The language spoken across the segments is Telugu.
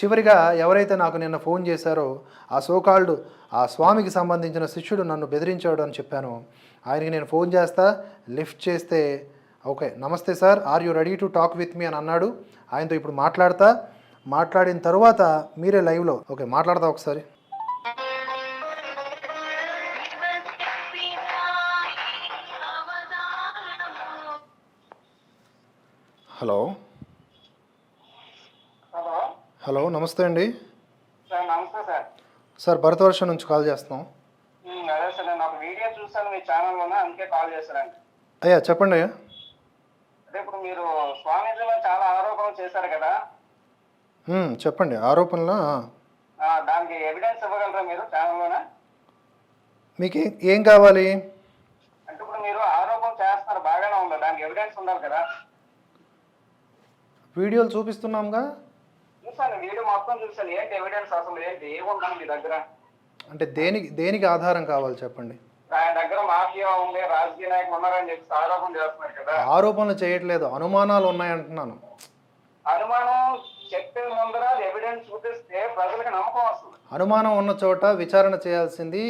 చివరిగా ఎవరైతే నాకు నిన్న ఫోన్ చేశారో ఆ సోకాల్డ్ ఆ స్వామికి సంబంధించిన శిష్యుడు నన్ను బెదిరించాడు అని చెప్పాను. ఆయనకి నేను ఫోన్ చేస్తా లిఫ్ట్ చేస్తే ఓకే నమస్తే sir are you ready to talk with me అని అన్నాడు. ఆయనతో ఇప్పుడు మాట్లాడతా. మాట్లాడిన తర్వాత మీరే లైవ్లో ఓకే మాట్లాడతా ఒకసారి. హలో నమస్తే అండి. సార్ నమస్తే సార్. సార్ భరతవర్షం నుంచి కాల్ చేస్తున్నాం. అదే సార్ నేను ఒక వీడియో చూసాను మీ ఛానల్లోనే అందుకే కాల్ చేశానండి. అయ్యా చెప్పండి అయ్యా. అదే ఇప్పుడు మీరు స్వామీజీ మీద చాలా ఆరోపణలు చేశారు కదా? చెప్పండి ఆరోపణల? ఆ, దానికి ఎవిడెన్స్ ఇవ్వగలరా మీరు ఛానల్లోనే? మీకు ఏ- ఏం కావాలి? అంటే ఇప్పుడు మీరు ఆరోపణ చేస్తున్నారు బాగానే ఉంది. దానికి ఎవిడెన్స్ ఉండాలి కదా? వీడియోలు చూపిస్తున్నాంగా? చూసాను వీడియో మొత్తం చూసాను ఏంటి ఎవిడెన్స్ అసలు? ఏంటి? ఏముందని మీ దగ్గర? అంటే దేనికి దేనికి ఆధారం కావాలి చెప్పండి? ఆయన దగ్గర మాఫియా ఉంది రాజకీయ నాయకులు ఉన్నారని చెప్పి ఆరోపణ చేస్తున్నారు కదా. ఆరోపణలు చేయట్లేదు. అనుమానాలు ఉన్నాయంటున్నాను. అనుమానం చెప్పే ముందర ఎవిడెన్స్ చూపిస్తే ప్రజలకు నమ్మకం వస్తుంది. అనుమానం ఉన్న చోట విచారణ చేయాల్సింది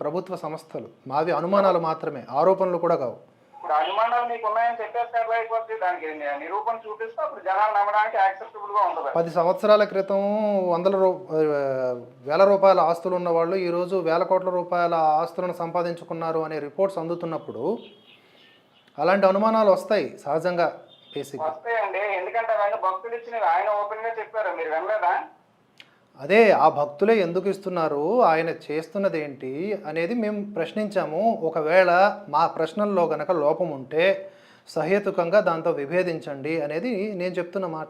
ప్రభుత్వ సంస్థలు. మావి అనుమానాలు మాత్రమే. ఆరోపణలు కూడా కావు. ఇప్పుడు అనుమానాలు మీకు ఉన్నాయని చెప్పేస్తే అయిపోతుంది దానికి నిరూపణ చూపిస్తే అప్పుడు జనాలు నమ్మడానికి యాక్సెప్టబుల్గా ఉంటుంది పది సంవత్సరాల క్రితం వందల రూ వేల రూపాయల ఆస్తులు ఉన్న వాళ్ళు ఈరోజు వేల కోట్ల రూపాయల ఆస్తులను సంపాదించుకున్నారు అనే రిపోర్ట్స్ అందుతున్నప్పుడు అలాంటి అనుమానాలు వస్తాయి సహజంగా. బేసిక్ వస్తాయండి. ఎందుకంటే భక్తులు ఇచ్చినవి. ఆయన ఓపెన్గా చెప్పారు. మీరు వినలేదా? అదే ఆ భక్తులే ఎందుకు ఇస్తున్నారు? ఆయన చేస్తున్నది ఏంటి అనేది మేము ప్రశ్నించాము. ఒకవేళ మా ప్రశ్నల్లో గనక లోపం ఉంటే సహేతుకంగా దాంతో విభేదించండి అనేది నేను చెప్తున్న మాట.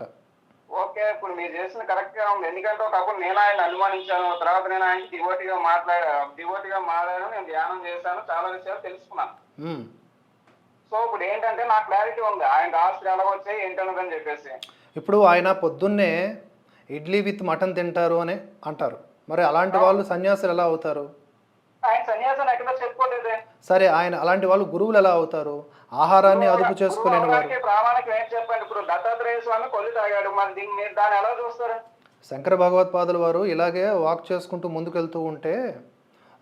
ఓకే ఇప్పుడు మీరు చేసిన కరెక్ట్గా ఉంది. ఎందుకంటే ఒకప్పుడు నేను ఆయన అనుమానించాను. తర్వాత నేను ఆయన డివోటీగా మాట్లాడా డివోటీగా మాట్లాడాను నేను ధ్యానం చేశాను. చాలా విషయాలు తెలుసుకున్నాను. సో ఇప్పుడు ఏంటంటే నాకు క్లారిటీ ఉంది. ఆయన ఎలా వచ్చాయి ఏంటన్నదని చెప్పేసి. ఇప్పుడు ఆయన పొద్దున్నే ఇడ్లీ విత్ మటన్ తింటారు అని అంటారు. మరి అలాంటి వాళ్ళు సన్యాసులు ఎలా అవుతారు? సరే ఆయన అలాంటి వాళ్ళు గురువులు ఎలా అవుతారు? ఆహారాన్ని అదుపు చేసుకోలేని వారు. శంకర భగవత్పాదుల వారు ఇలాగే వాక్ చేసుకుంటూ ముందుకెళ్తూ ఉంటే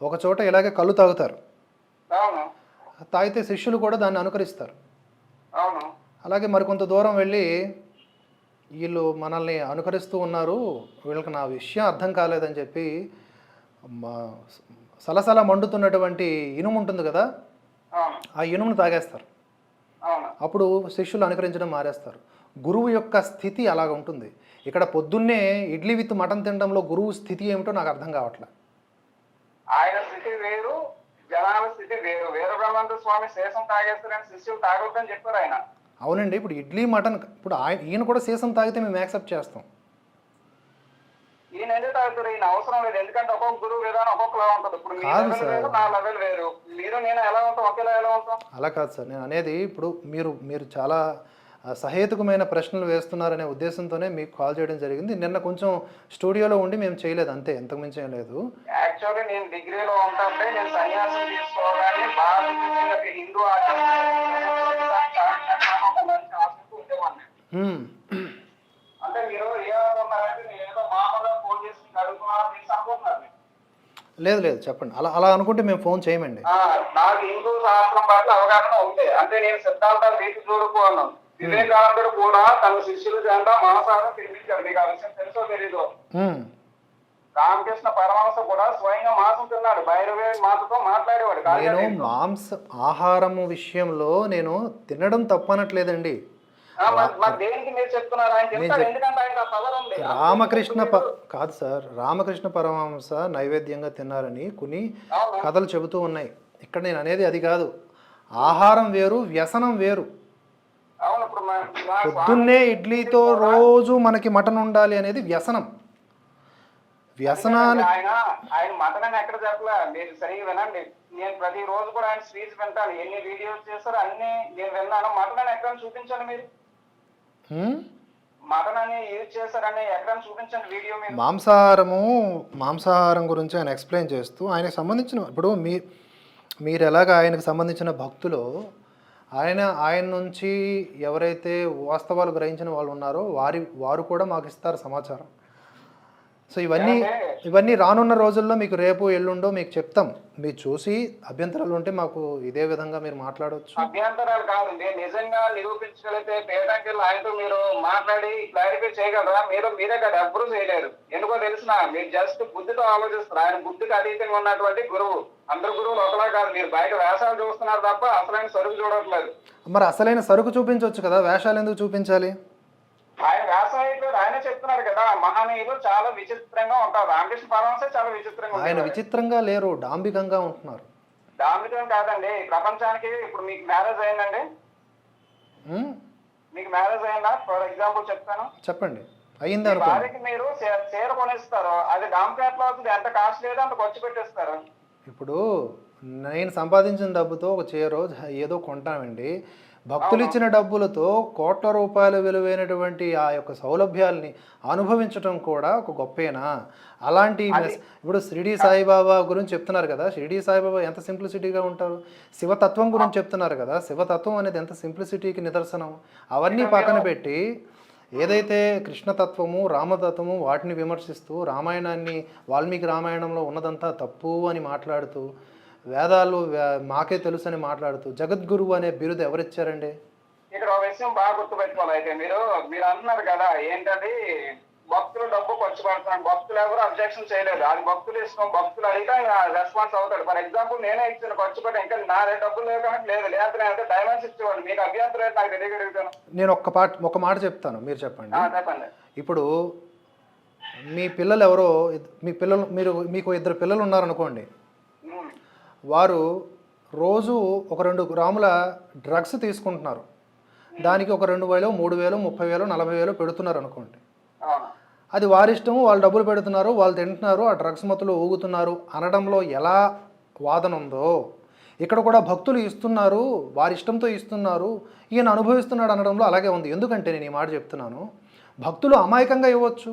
ఒక చోట ఇలాగే కళ్ళు తాగుతారు. తాగితే శిష్యులు కూడా దాన్ని అనుకరిస్తారు. అలాగే మరికొంత దూరం వెళ్ళి వీళ్ళు మనల్ని అనుకరిస్తూ ఉన్నారు. వీళ్ళకి నా విషయం అర్థం కాలేదని చెప్పి సలసల మండుతున్నటువంటి ఇనుము ఉంటుంది కదా? ఆ ఇనుమును తాగేస్తారు. అప్పుడు శిష్యులు అనుకరించడం మారేస్తారు. గురువు యొక్క స్థితి అలాగ ఉంటుంది. ఇక్కడ పొద్దున్నే ఇడ్లీ విత్ మటన్ తినడంలో గురువు స్థితి ఏమిటో నాకు అర్థం కావట్లే. ఆయన స్థితి వేరు జనాల స్థితి వేరు. వీర బ్రహ్మానంద స్వామి శేషం తాగేస్తారని శిష్యులు తాగొద్దని చెప్పారు ఆయన. అవునండి ఇప్పుడు ఇడ్లీ మటన్ ఇప్పుడు ఆయన ఈయన కూడా సీసం తాగితే మేము యాక్సెప్ట్ చేస్తాం. ఈయన ఎందుకు తాగుతారు? ఈయన అవసరం లేదు. ఎందుకంటే ఒక్కొక్క గురువు విధానం ఒక్కొక్కలా ఉంటుంది. ఇప్పుడు మీ కాదు లెవెల్ సార్. వేరు నా లెవెల్ వేరు. మీరు నేను ఎలా ఉంటాం? ఒకేలా ఎలా ఉంటాం? అలా కాదు సార్. నేను అనేది ఇప్పుడు మీరు మీరు చాలా ఆ, సహేతుకమైన ప్రశ్నలు వేస్తున్నారనే ఉద్దేశంతోనే మీకు కాల్ చేయడం జరిగింది. నిన్న కొంచెం స్టూడియోలో ఉండి మేము చేయలేదు అంతే. ఎంతకుమించి ఏం లేదు. యాక్చువల్లీ నేను డిగ్రీలో ఉంటుంటే నేను సన్యాసం తీసుకోవాలని భారతదేశంలో హిందూ ఆచరణ ఉండేవాడిని హ్మ్. అంటే మీరు ఏమనుకున్నారంటే నేను ఏదో మామూలుగా ఫోన్ చేసి అడుగుతున్నాను. లేదు లేదు చెప్పండి. అలా అలా అనుకుంటే మేము ఫోన్ చేయమండి. నాకు హిందూ శాస్త్రం పట్ల అవగాహన ఉంది అంటే నేను సిద్ధాంతాలు తీసి చూడుకోను. వివేకానందుడు కూడా తన శిష్యుల చేత మాంసాహారం తినిపించాడు. మీకు ఆ విషయం తెలుసో తెలీదు? హ్మ్. రామకృష్ణ పరమహంస కూడా స్వయంగా మాంసం తిన్నాడు. భైరవే మాతతో మాట్లాడేవాడు. నేను. మాంస ఆహారము విషయంలో నేను తినడం తప్పనట్లేదండి. రామకృష్ణ కాదు సార్. రామకృష్ణ పరమహంస నైవేద్యంగా తిన్నారని కొన్ని. కథలు చెబుతూ ఉన్నాయి. ఇక్కడ నేను అనేది అది కాదు. ఆహారం వేరు వ్యసనం వేరు. పొద్దున్నే ఇడ్లీతో రోజు మనకి మటన్ ఉండాలి అనేది వ్యసనం. వ్యసనాలు ఆయన ఆయన మటన్ ఎక్కడ చెప్పలే? మీరు సరిగా వినండి. నేను ప్రతి రోజు కూడా ఆయన స్పీచ్ వింటాను. ఎన్ని వీడియోస్ చేస్తారో అన్ని నేను విన్నాను. అని ఎక్కడ చూపించండి మీరు? మటన్ అని యూజ్ చేశారని ఎక్కడ చూపించండి వీడియో మీరు? మాంసాహారము మాంసాహారం గురించి ఆయన ఎక్స్ప్లెయిన్ చేస్తూ ఆయనకు సంబంధించిన ఇప్పుడు మీ మీరు ఎలాగ ఆయనకు సంబంధించిన భక్తులు ఆయన ఆయన నుంచి ఎవరైతే వాస్తవాలు గ్రహించిన వాళ్ళు ఉన్నారో వారి వారు కూడా మాకు ఇస్తారు సమాచారం. సో ఇవన్నీ ఇవన్నీ రానున్న రోజుల్లో మీకు రేపు ఎల్లుండో మీకు చెప్తాం. మీరు చూసి అభ్యంతరాలు ఉంటే మాకు ఇదే విధంగా మీరు మాట్లాడవచ్చు అభ్యంతరాలు కాదండి. నిజంగా నిరూపించగలిగితే పేటంకి ఆయనతో మీరు మాట్లాడి క్లారిఫై చేయగలరా? మీరు మీరే కదా ఎవ్వరూ చేయలేరు. ఎందుకో తెలిసిన? మీరు జస్ట్ బుద్ధితో ఆలోచిస్తారు ఆయన బుద్ధికి అతీతంగా ఉన్నటువంటి గురువు. అందరు గురువులు ఒకలా కాదు. మీరు బయట వేషాలు చూస్తున్నారు తప్ప అసలైన సరుకు చూడట్లేదు. మరి అసలైన సరుకు చూపించవచ్చు కదా. వేషాలు ఎందుకు చూపించాలి? ఆయన వ్యాసాయిలో ఆయన చెప్తున్నారు కదా మహనీయులు చాలా విచిత్రంగా ఉంటారు. రామకృష్ణ పరమసే చాలా విచిత్రంగా ఆయన విచిత్రంగా లేరు డాంబికంగా ఉంటున్నారు. దామికం కాదండి ప్రపంచానికి ఇప్పుడు మీకు మ్యారేజ్ అయిందండి? మీకు మ్యారేజ్ అయిందా? ఫర్ ఎగ్జాంపుల్ చెప్తాను. చెప్పండి. అనుకోండి. భార్యకి మీరు చీర కొనిస్తారు అది డాంపేటలో అవుతుంది ఎంత కాస్ట్ లేదో అంత ఖర్చు పెట్టేస్తారు. ఇప్పుడు నేను సంపాదించిన డబ్బుతో ఒక చీరో ఏదో కొంటామండి భక్తులు ఇచ్చిన డబ్బులతో కోట్ల రూపాయల విలువైనటువంటి ఆ యొక్క సౌలభ్యాల్ని అనుభవించడం కూడా ఒక గొప్పేనా? అలాంటి ఇప్పుడు షిరిడి సాయిబాబా గురించి చెప్తున్నారు కదా షిరిడి సాయిబాబా ఎంత సింప్లిసిటీగా ఉంటారు? శివతత్వం గురించి చెప్తున్నారు కదా శివతత్వం అనేది ఎంత సింప్లిసిటీకి నిదర్శనం? అవన్నీ పక్కన పెట్టి ఏదైతే కృష్ణతత్వము రామతత్వము వాటిని విమర్శిస్తూ రామాయణాన్ని వాల్మీకి రామాయణంలో ఉన్నదంతా తప్పు అని మాట్లాడుతూ వేదాలు మాకే తెలుసు అని మాట్లాడుతూ జగద్గురువు అనే బిరుదు ఎవరిచ్చారండి? ఇక్కడ ఒక విషయం బాగా గుర్తుపెట్టుకోవాలి. అయితే మీరు మీరు అంటున్నారు కదా ఏంటంటే భక్తులు డబ్బు ఖర్చు పెడుతున్నారు. భక్తులు ఎవరు అబ్జెక్షన్ చేయలేదు. అది భక్తులు ఇష్టం భక్తులు అడిగితే రెస్పాన్స్ అవుతాడు. ఫర్ ఎగ్జాంపుల్ నేనే ఇచ్చిన ఖర్చు పెట్టి ఇంకా నా డబ్బులు లేవు కానీ లేదు. లేకపోతే నేనంటే డైమండ్స్ ఇచ్చేవాడు మీకు అభ్యంతరం నాకు తెలియగలుగుతాను నేను ఒక్క పాట ఒక మాట చెప్తాను. మీరు చెప్పండి. చెప్పండి. ఇప్పుడు మీ పిల్లలు ఎవరో మీ పిల్లలు మీరు మీకు ఇద్దరు పిల్లలు ఉన్నారనుకోండి. వారు రోజు ఒక రెండు గ్రాముల డ్రగ్స్ తీసుకుంటున్నారు. దానికి ఒక రెండు వేలు మూడు వేలు ముప్పై వేలు నలభై వేలు పెడుతున్నారు అనుకోండి. అది వారి ఇష్టము వాళ్ళు డబ్బులు పెడుతున్నారు వాళ్ళు తింటున్నారు ఆ డ్రగ్స్ మత్తులో ఊగుతున్నారు అనడంలో ఎలా వాదన ఉందో. ఇక్కడ కూడా భక్తులు ఇస్తున్నారు వారి ఇష్టంతో ఇస్తున్నారు ఈయన అనుభవిస్తున్నాడు అనడంలో అలాగే ఉంది. ఎందుకంటే నేను ఈ మాట చెప్తున్నాను భక్తులు అమాయకంగా ఇవ్వచ్చు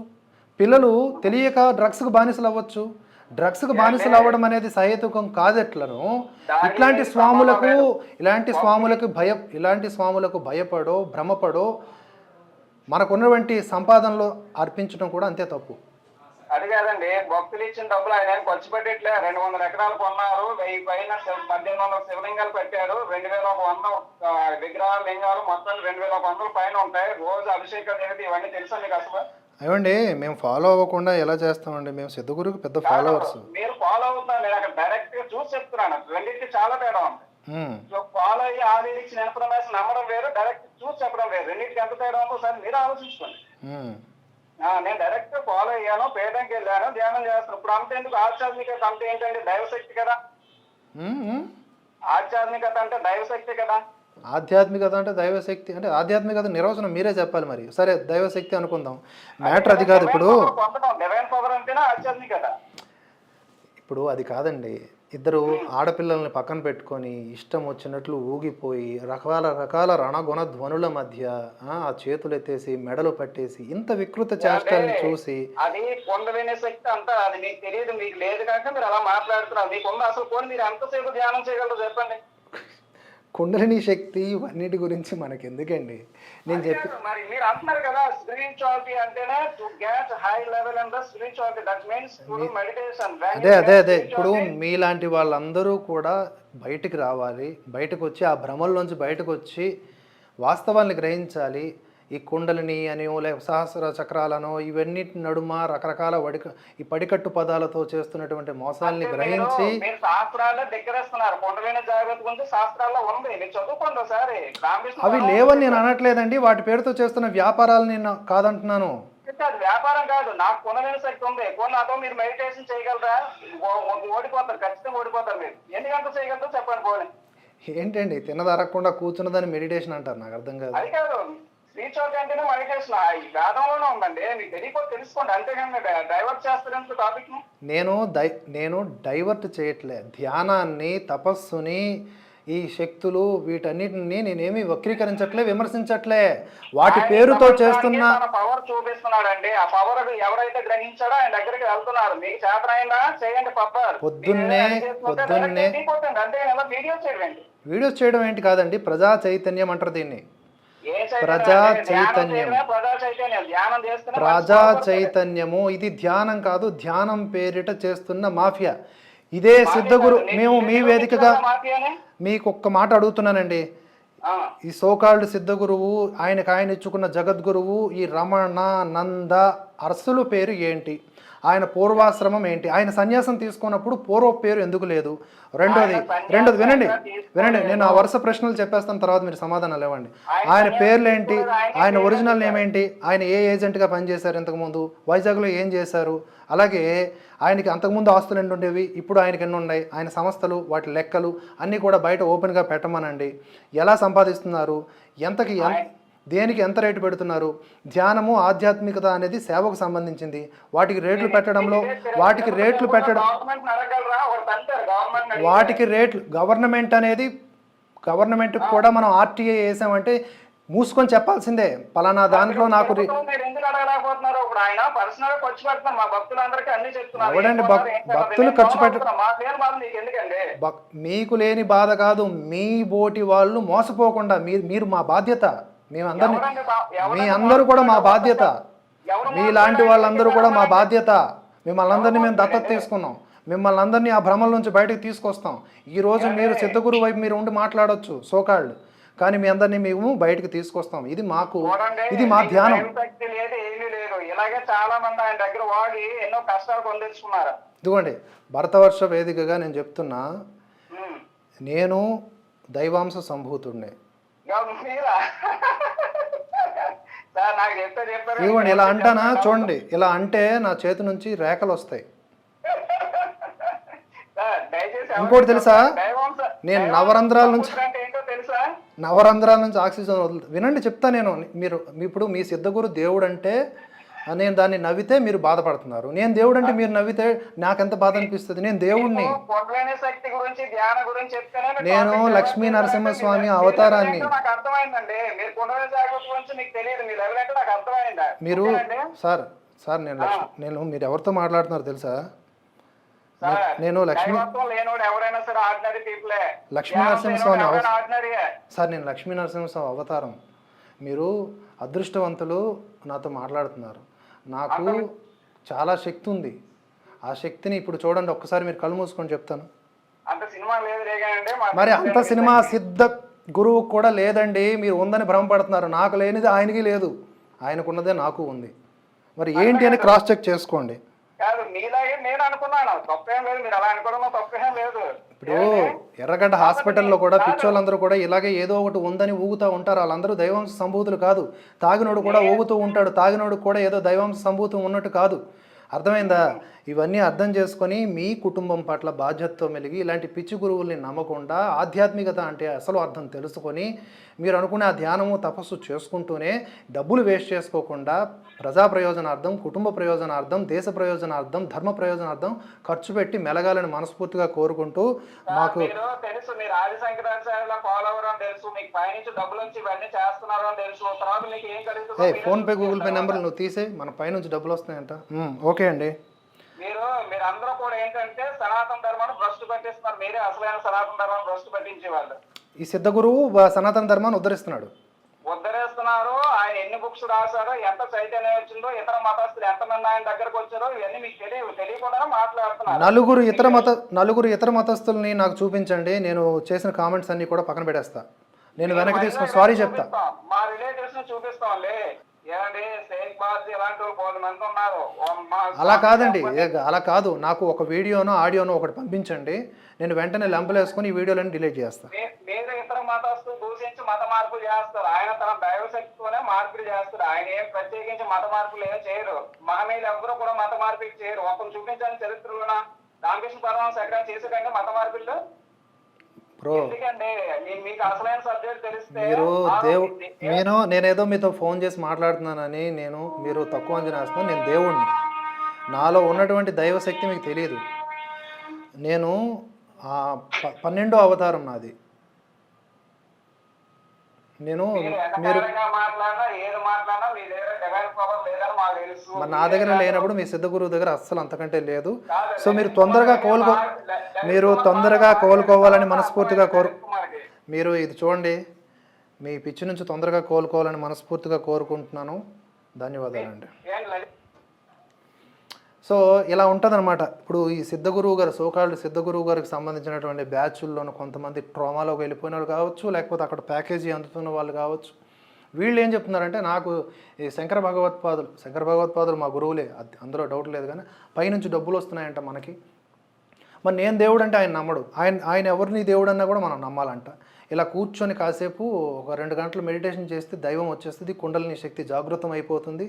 పిల్లలు తెలియక డ్రగ్స్కి బానిసలు అవ్వచ్చు డ్రగ్స్కి బానిసలు అవ్వడం అనేది సహేతుకం కాదెట్లను. ఇట్లాంటి స్వాములకు ఇలాంటి స్వాములకు భయ ఇలాంటి స్వాములకు భయపడో భ్రమపడో మనకున్నటువంటి సంపాదనలో అర్పించడం కూడా అంతే తప్పు. అది కాదండి. భక్తులు ఇచ్చిన డబ్బులు ఆయన ఏం ఖర్చు పెట్టట్లే. రెండు వందల ఎకరాలు కొన్నారు. వెయ్యి పైన పద్దెనిమిది వందల శివలింగాలు పెట్టారు రెండు వేల ఒక వంద ఆ, విగ్రహాలు లింగాలు మొత్తం రెండు వేల ఒక వందల పైన ఉంటాయి. రోజు అభిషేకాలు ఏమిటి ఇవన్నీ తెలుసా మీకు అసలు? ఏమండి మేము ఫాలో అవ్వకుండా ఎలా చేస్తామండి? మేము సిద్ధగురుకు పెద్ద ఫాలోవర్స్ మీరు ఫాలో అవుతున్నారు నేను అక్కడ డైరెక్ట్గా చూసి చెప్తున్నాను. రెండింటికి చాలా తేడా ఉంది. ఫాలో అయ్యి ఆల్రెడీ ఇచ్చిన ఇన్ఫర్మేషన్ నమ్మడం వేరు డైరెక్ట్ చూసి చెప్పడం వేరు రెండింటికి ఎంత తేడా ఉందో సార్ మీరు ఆలోచించుకోండి. నేను డైరెక్ట్ ఫాలో అయ్యాను పేటంకి వెళ్ళాను ధ్యానం చేస్తాను ఇప్పుడు అంత ఎందుకు? ఆధ్యాత్మికత అంటే ఏంటంటే దైవశక్తి కదా. ఆధ్యాత్మికత అంటే దైవశక్తి కదా. ఆధ్యాత్మికత అంటే దైవశక్తి అంటే ఆధ్యాత్మికత నిర్వచనం మీరే చెప్పాలి మరి. సరే దైవశక్తి అనుకుందాం. మ్యాటర్ అది కాదు ఇప్పుడు. ఇప్పుడు అది కాదండి. ఇద్దరు ఆడపిల్లల్ని పక్కన పెట్టుకొని ఇష్టం వచ్చినట్లు ఊగిపోయి రకాల రకాల రణగుణ ధ్వనుల మధ్య ఆ చేతులు ఎత్తేసి మెడలు పట్టేసి ఇంత వికృత చేష్టల్ని చూసి అది పొందలేని శక్తి అంతా అది మీకు తెలియదు మీకు లేదు కనుక మీరు అలా మాట్లాడుతున్నారు. మీకు అసలు పోనీ మీరు ఎంతసేపు ధ్యానం చేయగలరు చెప్పండి. కుండలిని శక్తి ఇవన్నిటి గురించి మనకి ఎందుకండి నేను చెప్పి మరి మీరు అంటున్నారు కదా స్పిరిచువాలిటీ అంటేనే to get high level and spirituality that means to meditation అదే అదే అదే. ఇప్పుడు మీలాంటి వాళ్ళందరూ కూడా బయటికి రావాలి బయటకు వచ్చి ఆ భ్రమల్లోంచి బయటకు వచ్చి వాస్తవాన్ని గ్రహించాలి ఈ కుండలిని అని లేక సహస్ర చక్రాలనో ఇవన్నీ నడుమ రకరకాల వడిక ఈ పడికట్టు పదాలతో చేస్తున్నటువంటి మోసాల్ని గ్రహించి శాస్త్రాల్లో దగ్గరేస్తున్నారు. కొండలేని జాగ్రత్త గురించి శాస్త్రాల్లో ఉంది. మీరు చదువుకోండి ఒకసారి. అవి లేవని నేను అనట్లేదండి. వాటి పేరుతో చేస్తున్న వ్యాపారాలు నేను కాదంటున్నాను. అది వ్యాపారం కాదు. నాకు కొనలేని శక్తి ఉంది. కొన్ని నాతో మీరు మెడిటేషన్ చేయగలరా? ఓడిపోతారు. ఖచ్చితంగా ఓడిపోతారు మీరు. ఎన్ని గంటలు చేయగలరో చెప్పండి పోనీ. ఏంటండి? తినదరగకుండా కూర్చున్నదని మెడిటేషన్ అంటారు. నాకు అర్థం కాదు. అది కాదు. స్పిరిచువాలిటీ అంటేనే మెడిటేషన్ ఈ వేదంలోనే ఉందండి. మీకు తెలియకపోతే తెలుసుకోండి. అంతేగాని డైవర్ట్ చేస్తారు టాపిక్ నేను దై నేను డైవర్ట్ చేయట్లే. ధ్యానాన్ని తపస్సుని ఈ శక్తులు వీటన్నిటిని నేనేమి వక్రీకరించట్లే విమర్శించట్లే. వాటి పేరుతో చేస్తున్న పవర్ చూపిస్తున్నాడండి. ఆ పవర్ ఎవరైతే గ్రహించాడో ఆయన దగ్గరికి వెళ్తున్నారు. మీకు చేతనైనా చేయండి పవర్ పొద్దున్నే పొద్దున్నే వీడియోస్ చేయడం ఏంటి కాదండి? ప్రజా చైతన్యం అంటారు దీన్ని. ప్రజా చైతన్యం. ప్రజా. చైతన్యము ఇది ధ్యానం కాదు ధ్యానం పేరిట చేస్తున్న మాఫియా. ఇదే సిద్ధగురు మేము మీ వేదికగా? మీకు ఒక్క మాట అడుగుతున్నానండి. ఈ సోకాల్డ్ సిద్ధగురువు ఆయనకు ఆయన ఇచ్చుకున్న జగద్గురువు ఈ రమణ నంద అరసుల పేరు ఏంటి? ఆయన పూర్వాశ్రమం ఏంటి? ఆయన సన్యాసం తీసుకున్నప్పుడు పూర్వ పేరు ఎందుకు లేదు? రెండోది రెండోది వినండి. వినండి. నేను ఆ వరుస ప్రశ్నలు చెప్పేస్తాను తర్వాత మీరు సమాధానాలు ఇవ్వండి ఆయన పేర్లు ఏంటి ఆయన ఒరిజినల్. నేమ్ ఏంటి ఆయన ఏ ఏజెంట్గా పనిచేశారు ఇంతకుముందు? వైజాగ్లో ఏం చేశారు? అలాగే ఆయనకి అంతకుముందు ఆస్తులు ఎన్ని ఉండేవి ఇప్పుడు ఆయనకి ఎన్ని ఉన్నాయి? ఆయన సంస్థలు వాటి లెక్కలు అన్నీ కూడా బయట ఓపెన్గా పెట్టమనండి. ఎలా సంపాదిస్తున్నారు? ఎంతకి ఎన్- దేనికి ఎంత రేటు పెడుతున్నారు? ధ్యానము ఆధ్యాత్మికత అనేది సేవకు సంబంధించింది. వాటికి రేట్లు పెట్టడంలో వాటికి రేట్లు పెట్టడం. వాటికి రేట్లు గవర్నమెంట్ అనేది గవర్నమెంట్కి కూడా మనం ఆర్టీఏ వేసామంటే మూసుకొని చెప్పాల్సిందే. పలానా దాంట్లో నాకు ఎవడండి భక్తులు ఖర్చు పెట్ట- మీకు లేని బాధ కాదు మీ బోటి వాళ్ళు మోసపోకుండా మీరు మీరు మా బాధ్యత. మేమందరినీ మీ అందరూ కూడా మా బాధ్యత. మీలాంటి వాళ్ళందరూ కూడా మా బాధ్యత. మిమ్మల్ని అందరినీ మేము దత్తత తీసుకున్నాం. మిమ్మల్ని అందరినీ ఆ భ్రమల నుంచి బయటకు తీసుకొస్తాం. ఈ రోజు మీరు సిద్ధగురు వైపు మీరు ఉండి మాట్లాడొచ్చు సోకాళ్ళు. కానీ మీ అందరినీ మేము బయటకు తీసుకొస్తాం. ఇది మాకు ఇది మా ధ్యానం. ఇలాగే చాలా మంది ఆయన దగ్గర వాడి ఎన్నో కష్టాలు పొందించుకున్నారు ఇదిగోండి భరతవర్ష వేదికగా నేను చెప్తున్నా. నేను దైవాంశ సంభూతుడిని ఇదిగోండి ఇలా అంటానా? చూడండి ఇలా అంటే నా చేతి నుంచి రేఖలు వస్తాయి. ఇంకోటి తెలుసా? నేను నవరంధ్రాల నుంచి- నవరంధ్రాల నుంచి ఆక్సిజన్ వదులు వినండి చెప్తా నేను. మీరు ఇప్పుడు మీ సిద్ధగురు దేవుడు అంటే నేను దాన్ని నవ్వితే మీరు బాధపడుతున్నారు. నేను దేవుడు అంటే మీరు నవ్వితే నాకెంత బాధ అనిపిస్తుంది? నేను మీకు నేను లక్ష్మీ నరసింహస్వామి అవతారాన్ని- మీరు? సార్ సార్ నేను లక్ష్మి నేను మీరు ఎవరితో మాట్లాడుతున్నారు తెలుసా? నేను లక్ష్మీ లక్ష్మీ నరసింహస్వామి సార్ నేను లక్ష్మీ నరసింహస్వామి అవతారం. మీరు అదృష్టవంతులు నాతో మాట్లాడుతున్నారు. నాకు చాలా శక్తి ఉంది. ఆ శక్తిని ఇప్పుడు చూడండి ఒక్కసారి మీరు కళ్ళు మూసుకొని చెప్తాను. మరి అంత సినిమా సిద్ధ గురువు కూడా లేదండి. మీరు ఉందని భ్రమపడుతున్నారు నాకు లేనిది ఆయనకి లేదు. ఆయనకున్నదే నాకు ఉంది. మరి ఏంటి అని క్రాస్ చెక్ చేసుకోండి. మీలాగే నేను అనుకున్నాను. తప్పేం లేదు మీరు అలా అనుకోవడంలో తప్పేం లేదు. ఇప్పుడు ఎర్రగడ్డ హాస్పిటల్లో కూడా పిచ్చోళ్ళందరూ కూడా ఇలాగే ఏదో ఒకటి ఉందని ఊగుతూ ఉంటారు. వాళ్ళందరూ దైవాంశ సంభూతులు కాదు. తాగినోడు కూడా ఊగుతూ ఉంటాడు. తాగినోడు కూడా ఏదో దైవాంశ సంభూతం ఉన్నట్టు కాదు. అర్థమైందా? ఇవన్నీ అర్థం చేసుకొని మీ కుటుంబం పట్ల బాధ్యతతో మెలిగి ఇలాంటి పిచ్చి గురువుల్ని నమ్మకుండా ఆధ్యాత్మికత అంటే అసలు అర్థం తెలుసుకొని మీరు అనుకునే ఆ ధ్యానము తపస్సు చేసుకుంటూనే డబ్బులు వేస్ట్ చేసుకోకుండా ప్రజా ప్రయోజనార్థం కుటుంబ ప్రయోజనార్థం దేశ ప్రయోజనార్థం ధర్మ ప్రయోజనార్థం ఖర్చు పెట్టి మెలగాలని మనస్ఫూర్తిగా కోరుకుంటూ మాకు తెలుసు మీరు ఆది శంకరాచార్యుల ఫాలో అవ్వడం తెలుసు మీకు పైనుంచి డబ్బులు నుంచి ఇవన్నీ చేస్తున్నారు అని తెలుసు. తర్వాత మీకు ఏం కలుగుతుందో ఏ మీరే ఫోన్పే గూగుల్ పే. నెంబర్లు నువ్వు తీసే మన పైనుంచి డబ్బులు వస్తాయంట ఓకే అండి. మీరు మీరందరూ కూడా ఏంటంటే సనాతన ధర్మాన్ని భ్రష్టు పట్టిస్తున్నారు. మీరే అసలైన సనాతన ధర్మాన్ని భ్రష్టు పట్టించే వాళ్ళు ఈ సిద్ధ గురువు సనాతన ధర్మాన్ని ఉద్ధరిస్తున్నాడు. ఉద్ధరిస్తున్నారు. ఆయన ఎన్ని బుక్స్ రాశారో ఎంత చైతన్యం వచ్చిందో ఇతర మతస్థులు ఎంతమంది ఆయన దగ్గరకు వచ్చారో ఇవన్నీ మీకు తెలియదు తెలియకుండా మాట్లాడుతున్నారు. నలుగురు ఇతర మత నలుగురు ఇతర మతస్థుల్ని నాకు చూపించండి. నేను చేసిన కామెంట్స్ అన్ని కూడా పక్కన పెట్టేస్తా. నేను వెనక్కి తీసుకుని సారీ చెప్తా. చూపిస్తాం. మా రిలేటివ్స్ని చూపిస్తాంలే అలా కాదండి అలా కాదు. నాకు ఒక వీడియోనో ఆడియోనో ఒకటి పంపించండి. నేను వెంటనే లంపలు వేసుకొని ఈ వీడియోలను డిలీట్ చేస్తా. మీ- మీరు ఇతర మతస్థులు దూషించి మత మార్పులు చేస్తారు. ఆయన తన దైవశక్తితోనే మార్పిడి చేస్తారు. ఆయన ఏం ప్రత్యేకించి మత మార్పులు ఏం చేయరు. మహనీయులు ఎవరు కూడా మత మార్పిడి చేయరు. ఒకరు చూపించని చరిత్రలోన రామకృష్ణ పరమహంస ఎక్కడ చేసేటంటే మత మార్పిళ్ళు బ్రో మీరు దేవు నేను నేనేదో మీతో ఫోన్ చేసి మాట్లాడుతున్నానని నేను మీరు తక్కువ అంచనా వేస్తున్నాను నేను దేవుణ్ణి. నాలో ఉన్నటువంటి దైవశక్తి మీకు తెలియదు నేను పన్నెండో అవతారం నాది నేను మీరు మీరు ఎటకారంగా మాట్లాడినా ఏది మాట్లాడినా మీ దగ్గర డివైన్ పవర్ లేదని మాకు తెలుసు. మరి నా దగ్గర లేనప్పుడు మీ సిద్ధ గురువు దగ్గర అస్సలు అంతకంటే లేదు. సో మీరు తొందరగా కోలుకో మీరు తొందరగా కోలుకోవాలని మనస్ఫూర్తిగా కోరు మీరు ఇది చూడండి. మీ పిచ్చి నుంచి తొందరగా కోలుకోవాలని మనస్ఫూర్తిగా కోరుకుంటున్నాను. ధన్యవాదాలండి. సో ఇలా ఉంటుందన్నమాట. ఇప్పుడు ఈ సిద్ధగురువు గారు సోకాళ్ళు సిద్ధగురువు గారికి సంబంధించినటువంటి బ్యాచ్ల్లోనూ కొంతమంది ట్రోమాలోకి వెళ్ళిపోయిన వాళ్ళు కావచ్చు లేకపోతే అక్కడ ప్యాకేజీ అందుతున్న వాళ్ళు కావచ్చు. వీళ్ళు ఏం చెప్తున్నారంటే నాకు ఈ శంకర భగవత్పాదులు శంకర భగవత్పాదులు మా గురువులే అది అందులో డౌట్ లేదు కానీ పైనుంచి డబ్బులు వస్తున్నాయంట మనకి. మరి నేను దేవుడు అంటే ఆయన నమ్మడు. ఆయన ఆయన ఎవరిని దేవుడు అన్నా కూడా మనం నమ్మాలంట. ఇలా కూర్చొని కాసేపు ఒక రెండు గంటలు మెడిటేషన్ చేస్తే దైవం వచ్చేస్తుంది కుండలిని శక్తి జాగృతం అయిపోతుంది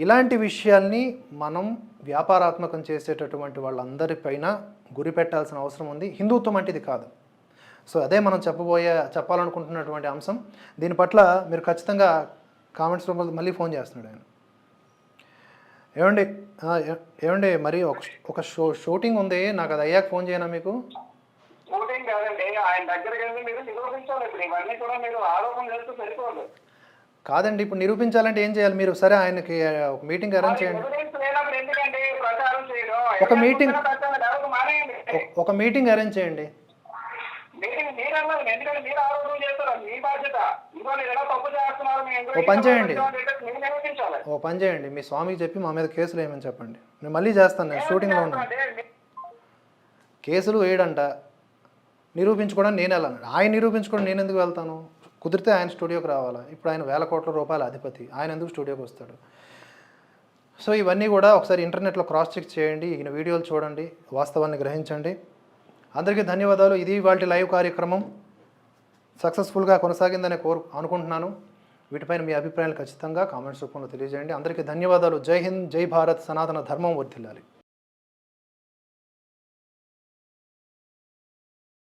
ఇలాంటి విషయాల్ని మనం వ్యాపారాత్మకం చేసేటటువంటి వాళ్ళందరిపైన గురి పెట్టాల్సిన అవసరం ఉంది. హిందుత్వం అంటే ఇది కాదు. సో అదే మనం చెప్పబోయే చెప్పాలనుకుంటున్నటువంటి అంశం. దీని పట్ల మీరు ఖచ్చితంగా కామెంట్స్ రూపంలో మళ్ళీ ఫోన్ చేస్తున్నాడు ఆయన. ఏమండి? ఏమండి? మరి ఒక ఒక షో షూటింగ్ ఉంది. నాకు అది అయ్యాక ఫోన్ చేయనా మీకు? షూటింగ్ కాదండి. ఆయన దగ్గరికి వెళ్ళి మీరు నిరూపించాలి ఇప్పుడు ఇవన్నీ కూడా మీరు ఆరోపణ చేస్తూ సరిపోదు. కాదండి ఇప్పుడు నిరూపించాలంటే ఏం చేయాలి మీరు? సరే ఆయనకి ఒక మీటింగ్ అరేంజ్ చేయండి. ఒక మీటింగ్- ఒక- మీటింగ్ అరేంజ్ చేయండి. ఓ పని చేయండి. ఓ పని చేయండి. మీ స్వామికి చెప్పి మా మీద కేసులు వేయమని చెప్పండి. నేను మళ్ళీ చేస్తాను. నేను షూటింగ్లో ఉన్నాను. కేసులు వేయడంట. నిరూపించుకోవడం నేను వెళ్ళాను. ఆయన నిరూపించుకోవడం నేను ఎందుకు వెళ్తాను? కుదిరితే ఆయన స్టూడియోకి రావాలా? ఇప్పుడు ఆయన వేల కోట్ల రూపాయల అధిపతి. ఆయన ఎందుకు స్టూడియోకి వస్తాడు? సో ఇవన్నీ కూడా ఒకసారి ఇంటర్నెట్లో క్రాస్ చెక్ చేయండి. ఈయన వీడియోలు చూడండి. వాస్తవాన్ని గ్రహించండి. అందరికీ ధన్యవాదాలు. ఇది వాటి లైవ్ కార్యక్రమం. సక్సెస్ఫుల్గా కొనసాగిందని కోరు అనుకుంటున్నాను. వీటిపైన మీ అభిప్రాయాలు ఖచ్చితంగా కామెంట్స్ రూపంలో తెలియజేయండి. అందరికీ ధన్యవాదాలు. జై హింద్ జై భారత్ సనాతన ధర్మం వర్ధిల్లాలి.